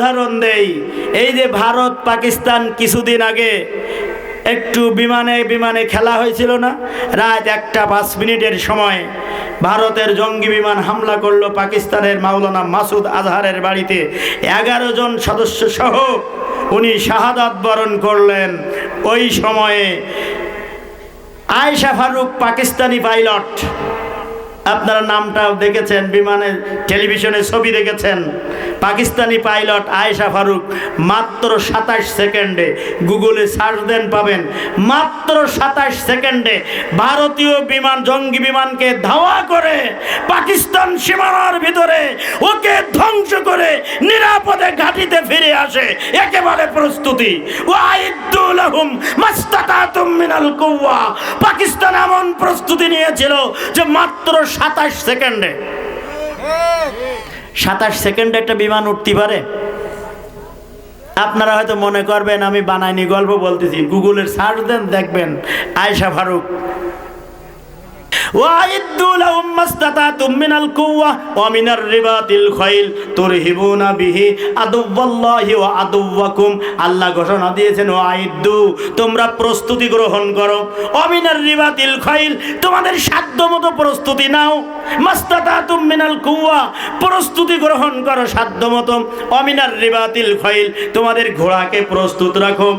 উদাহরণ দেই। এই যে ভারত, পাকিস্তান কিছুদিন আগে একটু বিমানে বিমানে খেলা হয়েছিল না? রাত একটা পাঁচ মিনিটের সময় ভারতের জঙ্গি বিমান হামলা করল পাকিস্তানের মাওলানা মাসুদ আজহারের বাড়িতে। এগারো জন সদস্য সহ উনি শাহাদাত বরণ করলেন। ওই সময়ে আয়েশা ফারুক পাকিস্তানি পাইলট আপনারা নামটাও দেখেছেন, বিমানে, টেলিভিশনে ছবি দেখেছেন। পাকিস্তানি পাইলট আয়েশা ফারুক, মাত্র সাতাশ সেকেন্ডে গুগলে সার্চ দেন পাবেন, মাত্র সাতাশ সেকেন্ডে ভারতীয় বিমান, জঙ্গি বিমানকে ধাওয়া করে পাকিস্তান সীমানার ভিতরে ওকে ধ্বংস করে নিরাপদে ঘাটিতে ফিরে আসে। একেবারে প্রস্তুতি। পাকিস্তান এমন প্রস্তুতি নিয়েছিল যে মাত্র সাতাশ সেকেন্ডে। সাতাশ সেকেন্ডে একটা বিমান উঠতে পারে? আপনারা হয়তো মনে করবেন, আমি বানাইনি গল্প বলতেছি। গুগলের সার্চ দেন, দেখবেন। আয়সা ফারুক। ওয়াইদ্দু লাহুম মাসতাতাতুম মিনাল কুওয়া ওয়া মিনার রিবাতিল খাইল তুরহিবুনা বিহি আল্লাহ ঘোষণা দিয়েছেন তোমরা প্রস্তুতি গ্রহণ করো। অমিনার রিবাতিল খৈল, তোমাদের সাধ্যমতো প্রস্তুতি নাও। মাসতাতাতুম মিনাল কুওয়া, প্রস্তুতি গ্রহণ করো সাধ্যমতো। অমিনার রিবাতিল খৈল, তোমাদের ঘোড়াকে প্রস্তুত রাখো।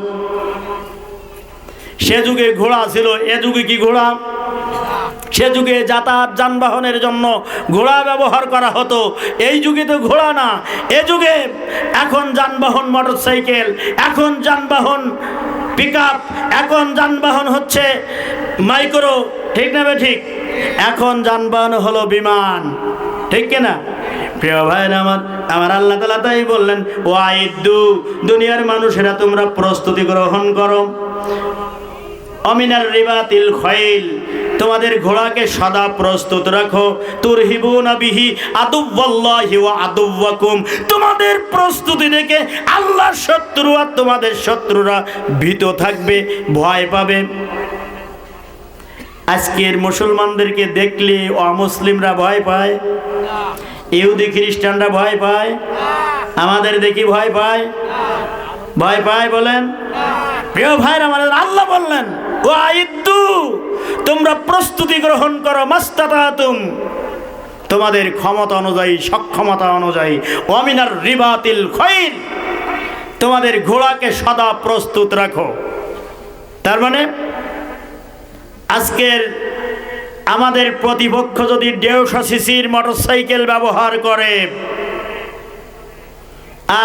সে যুগে ঘোড়া ছিল, এ যুগে কি ঘোড়া? সে যুগে যাতায়াত যানবাহনের জন্য ঘোড়া ব্যবহার করা হতো। এই যুগে তো ঘোড়া না। এ যুগে এখন যানবাহন, মোটরসাইকেল, এখন যানবাহন পিক এখন যানবাহন হচ্ছে মাইক্রো, ঠিক না ঠিক? এখন যানবাহন হলো বিমান। ঠিক কিনা প্রিয় ভাইরা আমার আমার আল্লাহ তালা তাই বললেন ও আইদু দুনিয়ার মানুষেরা তোমরা প্রস্তুতি গ্রহণ করো। অমিনার রিবাতিল খৈল তোমাদের ঘোড়াকে সদা প্রস্তুত রাখো। তুরহিবুনা বিহি আদুওয়াল্লাহি ওয়া আদুওয়াকুম। তোমাদের প্রস্তুতি দেখে আল্লাহর শত্রু আর তোমাদের শত্রুরা ভীত থাকবে, ভয় পাবে। আজকের মুসলমানদেরকে দেখলে অমুসলিমরা ভয় পায়, ইহুদি খ্রিস্টানরা ভয় পায়, আমাদের দেখি ভয় পায়। ভয় পায় বলেন? প্রিয় ভাইরা আমাদের আল্লাহ বললেন ও আইদ্দু তোমরা প্রস্তুতি গ্রহণ করো, মাস্তাতাতুম। তোমাদের ক্ষমতা অনুযায়ী, সক্ষমতা অনুযায়ী অমিনার রিবাতিল খৈল তোমাদের ঘোড়াকে সদা প্রস্তুত রাখো। তার মানে আজকের আমাদের প্রতিপক্ষ যদি দেড়শো সিসির মোটরসাইকেল ব্যবহার করে,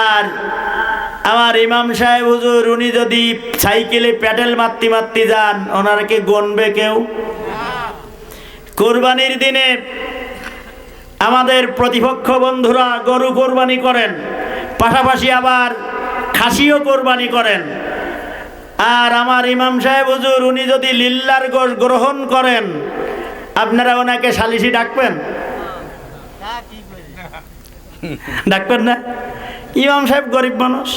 আর আমার ইমাম সাহেব হুজুর, উনি যদি সাইকেলে প্যাডেল মারতে মারতে যান, ওনারকে গণবে কেউ? কোরবানির দিনে আমাদের প্রতিপক্ষ বন্ধুরা গরু কোরবানি করেন, পাশাপাশি আবার খাসিও কোরবানি করেন। আর আমার ইমাম সাহেব হুজুর, উনি যদি লিল্লার গোশ গ্রহণ করেন, আপনারা ওনাকে সালিশি ডাকবেন? ডাকবেন না? ইমাম সাহেব গরিব মানুষ।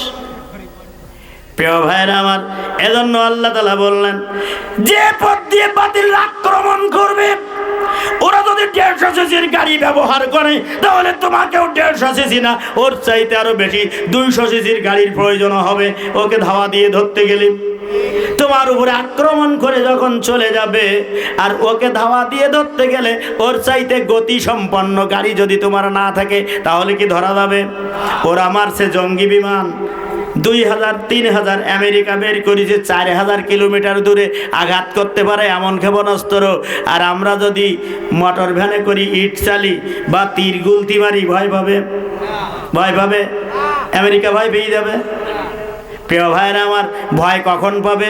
প্রিয় ভাইরা আমার, এজন্য আল্লাহ তালা বললেন, যে পথ দিয়ে বাতিল আক্রমণ করবে, ওরা যদি দেড়শো সিসির গাড়ি ব্যবহার করে, তাহলে তোমাকেও দেড়শো সিসি না, ওর চাইতে আরও বেশি দুইশো সিসির গাড়ির প্রয়োজন হবে। ওকে ধাওয়া দিয়ে ধরতে গেলে তোমার উপরে আক্রমণ করে যখন চলে যাবে, আর ওকে ধাওয়া দিয়ে ধরতে গেলে ওর চাইতে গতি সম্পন্ন গাড়ি যদি তোমার না থাকে, তাহলে কি ধরা যাবে? ওরা মারছে জঙ্গি বিমান। দুই হাজার, তিন হাজার আমেরিকা বের করেছে, চার হাজার কিলোমিটার দূরে আঘাত করতে পারে এমন ক্ষেপণাস্ত্র। আর আমরা যদি মোটর ভ্যানে করি, ইট চালি বা তীর গুলতি মারি, ভয় পাবে? ভয় পাবে? আমেরিকা ভয় পেয়ে যাবে? প্রিয় ভাইরা আমার ভয় কখন পাবে?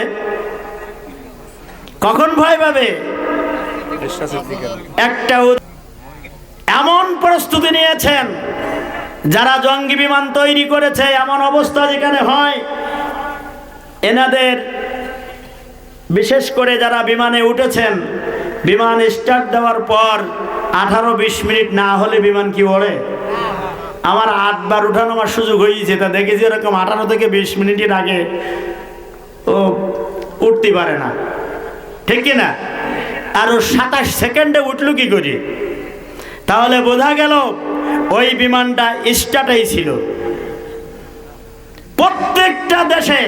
কখন ভয় পাবে? একটা এমন প্রস্তুতি নিয়েছেন যারা জঙ্গি বিমান তৈরি করেছে, এমন অবস্থা যেখানে হয়। এনাদের বিশেষ করে যারা বিমানে উঠেছেন, বিমান স্টার্ট দেওয়ার পর আঠারো বিশ মিনিট না হলে বিমান কি ওড়ে? আমার আটবার উঠানো আমার সুযোগ হয়েছে, তা দেখেছি এরকম আঠারো থেকে বিশ মিনিটের আগে ও উঠতে পারে না। ঠিক কিনা? আর ও সাতাশ সেকেন্ডে উঠল কি করি? তাহলে বোঝা গেল ওই বিমানটা স্টার্টাই ছিল। প্রত্যেকটা দেশে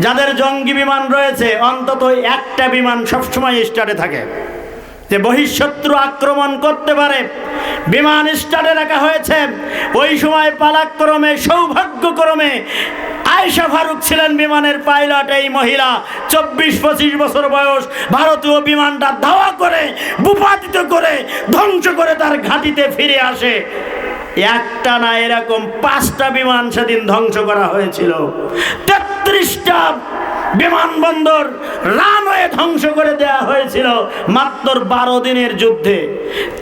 যাদের জঙ্গি বিমান রয়েছে, অন্তত একটা বিমান সবসময় স্টার্টে থাকে। যে বহিঃশত্রু আক্রমণ করতে পারে বিমান স্টার্টে রাখা হয়েছে। ওই সময় পালাক্রমে, সৌভাগ্যক্রমে আয়েশা ফারুক ছিলেন বিমানের পাইলট। এই মহিলা চব্বিশ পঁচিশ বছর বয়স, ভারতীয় বিমানটা ধাওয়া করে বুপাতিত করে, ধ্বংস করে তার ঘাঁটিতে ফিরে আসে। একটা না এরকম পাঁচটা বিমান সেদিন ধ্বংস করা হয়েছিল। তেত্রিশটা বিমানবন্দর রানওয়ে ধ্বংস করে দেওয়া হয়েছিল মাত্র বারো দিনের যুদ্ধে।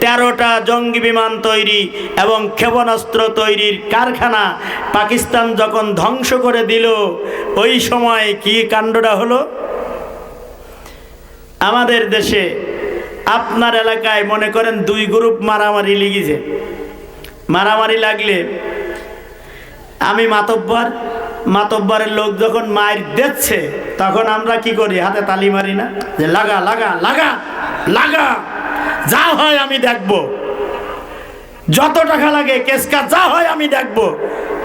তেরোটা জঙ্গি বিমান তৈরি এবং ক্ষেপণাস্ত্র তৈরির কারখানা পাকিস্তান যখন ধ্বংস করে দিল, ওই সময় কি কাণ্ডটা হলো? আমাদের দেশে আপনার এলাকায় মনে করেন দুই গ্রুপ মারামারি লেগেছে। মারামারি লাগলে আমি মাতব্বর মাতব্বরের লোক যখন মায়ের দিচ্ছে তখন আমরা কি করি? হাতে তালি মারি না? যে লাগা লাগা লাগা লাগা, যা হয় আমি দেখব। যত টাকা লাগে কেসকা যা হয় আমি দেখব।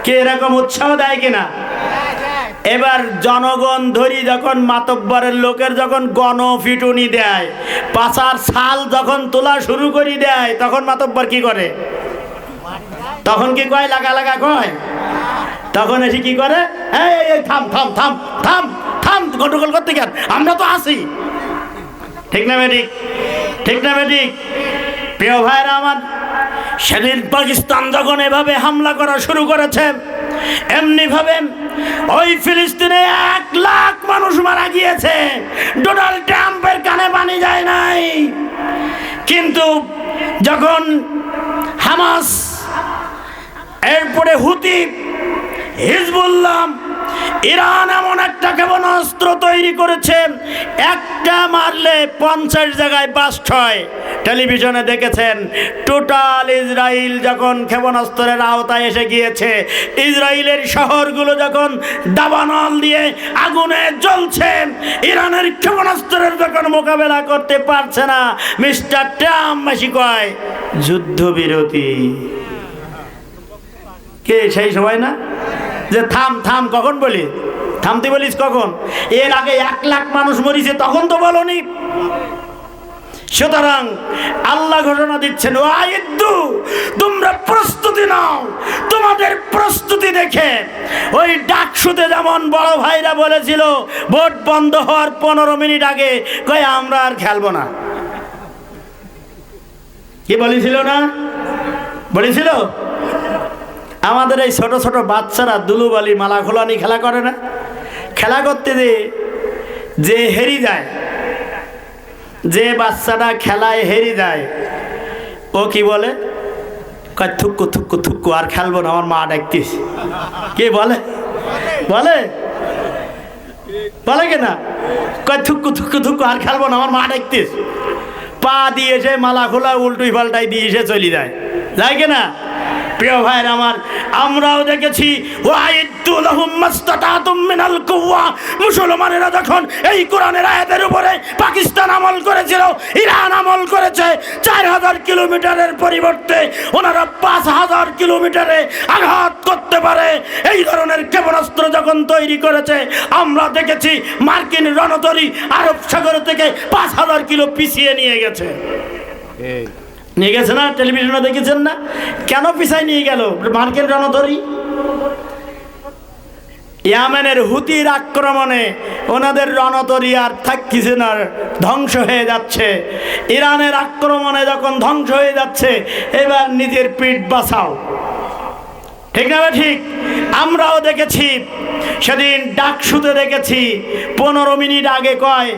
কে এরকম উৎসাহ দেয় কিনা? এবার জনগণ ধরি যখন মাতব্বরের লোকের যখন গণ ফিটুনি দেয়, পাচার ছাল যখন তোলা শুরু করি দেয়, তখন মাতব্বর কি করে? তখন কি কয়, লাগা লাগা কয়? তখন এসে কি করে? থাম থাম থাম থাম থাম, গন্ডগোল করতে কেন আমরা তো আসি ঠিক না বেঠিক ঠিক না বেঠিক প্রিয় ভাইরা আমার, সেদিন পাকিস্তান যখন এভাবে হামলা করা শুরু করেছে এমনি ভাবে ওই ফিলিস্তিনে এক লাখ মানুষ মারা গিয়েছে। ডোনাল্ড ট্রাম্পের কানে পানি যায় নাই। কিন্তু যখন হামাস এরপরে হুতি হিজবুল্লাহ, ইরান এমন একটা ক্ষেপণাস্ত্র তৈরি করেছে, একটা মারলে পঞ্চাশ জায়গায় বাস্ট হয়। টেলিভিশনে দেখেছেন, টোটাল ইসরায়েল যখন ক্ষেপণাস্ত্রের আওতায় এসে গিয়েছে ইসরায়েলের শহরগুলো যখন দাবানল দিয়ে আগুনে জ্বলছে, ইরানের ক্ষেপণাস্ত্রের যখন মোকাবেলা করতে পারছে না, মিস্টার ট্রাম্প বেশি কয়, যুদ্ধবিরতি। কে, সেই সময় না? যে থাম থাম, কখন বলি? থামতে বলিস কখন? এর আগে এক লাখ মানুষ মরিছে, তখন তো বলনি। সুতরাং আল্লাহ ঘোষণা দিচ্ছেন, ও আইদ্দু তোমরা প্রস্তুতি নাও, তোমাদের প্রস্তুতি দেখে। ওই ডাকসুতে যেমন বড় ভাইরা বলেছিল, ভোট বন্ধ হওয়ার পনেরো মিনিট আগে, কয়ে, আমরা আর খেলব না। কি বলেছিল না? বলেছিল? আমাদের এই ছোট ছোট বাচ্চারা দুলুবালি মালা খোলানি খেলা করে না? খেলা করতে যে যে হেরি যায়। যে বাচ্চাটা খেলায় হেরি যায়। ও কি বলে? কয় থুক্কু থুক্কু থুক্কু আর খেলব না, আমার মা ডাকতিস। কে বলে? বলে? বলে কেনা? কয় থুক্কু থুক্কু থুক্কু আর খেলব না, আমার মা ডাকতিস। পা দিয়ে এসে মালা খোলা উল্টুই পাল্টাই দিয়ে এসে চলে যায়। যায় কিনা? প্রিয় ভাইয়ের আমার, আমরাও দেখেছি মুসলমানেরা যখন এই কোরআনের আয়াতের উপরে পাকিস্তান আমল করেছিল, ইরান আমল করেছে, চার হাজার কিলোমিটারের পরিবর্তে ওনারা পাঁচ হাজার কিলোমিটারে আঘাত করতে পারে। এই ধরনের ক্ষেপণাস্ত্র যখন তৈরি করেছে, আমরা দেখেছি মার্কিন রণতরী আরব সাগর থেকে পাঁচ হাজার কিলো পিছিয়ে নিয়ে গেছে। নিয়ে গেছে না? টেলিভিশনে দেখেছেন না? কেন পিছায় নিয়ে গেল? মার্কের রণধরি ইয়ামেনের হুতির আক্রমণে ওনাদের রণতরী আর থাকছে না, ধ্বংস হয়ে যাচ্ছে। ইরানের আক্রমণে যখন ধ্বংস হয়ে যাচ্ছে, এবার নিজের পিঠ বাঁচাও। ঠিক না ঠিক? আমরাও দেখেছি, সেদিন ডাক ডাকসুতে দেখেছি, পনেরো মিনিট আগে কয়,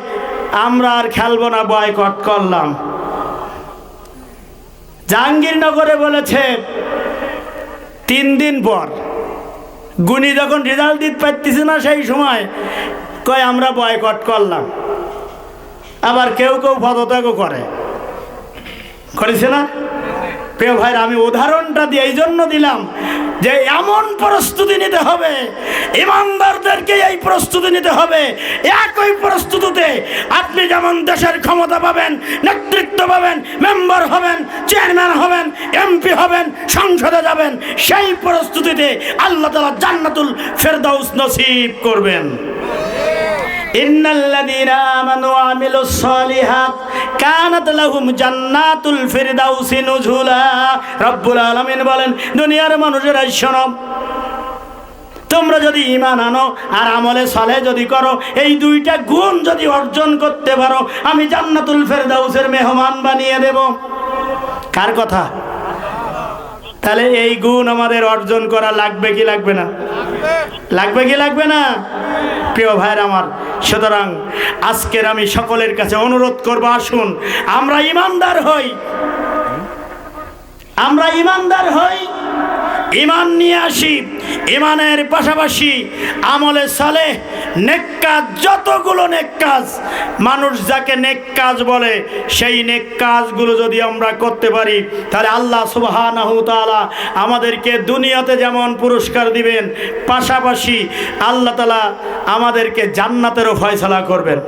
আমরা আর খেলব না বয়কট করলাম। জাহাঙ্গীরনগরে বলেছে, তিন দিন পর। গুনি যখন রেজাল্ট দিতে পারতেছে না সেই সময়, কয়, আমরা বয়কট করলাম। আবার কেউ কেউ পদত্যাগও করে। করেছে না? প্রিয় ভাই আমি উদাহরণটা দিয়ে এই জন্য দিলাম যে এমন প্রস্তুতি নিতে হবে, ইমানদারদেরকে এই প্রস্তুতি নিতে হবে। একই প্রস্তুতিতে আপনি যেমন দেশের ক্ষমতা পাবেন, নেতৃত্ব পাবেন, মেম্বার হবেন, চেয়ারম্যান হবেন, এমপি হবেন, সংসদে যাবেন, সেই প্রস্তুতিতে আল্লাহ তালা জান্নাতুল ফেরদাউস নসিব করবেন। ইন্নাল্লাযীনা আমানু আমিলুস সালিহাত কানাত লাহুম জান্নাতুল ফিরদাউসি নুজুলা। রব্বুল আলামিন বলেন, দুনিয়ার মানুষেরা শোনো, তোমরা যদি ইমান আনো আর আমলে সালে যদি করো, এই দুইটা গুণ যদি অর্জন করতে পারো, আমি জান্নাতুল ফেরদাউসের মেহমান বানিয়ে দেব। কার কথা? তাহলে এই গুণ আমাদের অর্জন করা লাগবে কি লাগবে না? লাগবে কি লাগবে না? প্রিয় ভাইয়ের আমার, সুতরাং আজকের আমি সকলের কাছে অনুরোধ করব, আসুন, আমরা ইমানদার হই। আমরা ইমানদার হই। ইমান নিয়ে আসি ইমানের পাশাপাশি আমলে সালে নেক কাজ যতগুলো নেক কাজ মানুষ যাকে নেক কাজ বলে, সেই নেক কাজগুলো যদি আমরা করতে পারি, তাহলে আল্লাহ তাআলা আমাদেরকে দুনিয়াতে যেমন পুরস্কার দিবেন, পাশাপাশি আল্লাহ তাআলা আমাদেরকে জান্নাতেরও ফয়সালা করবেন।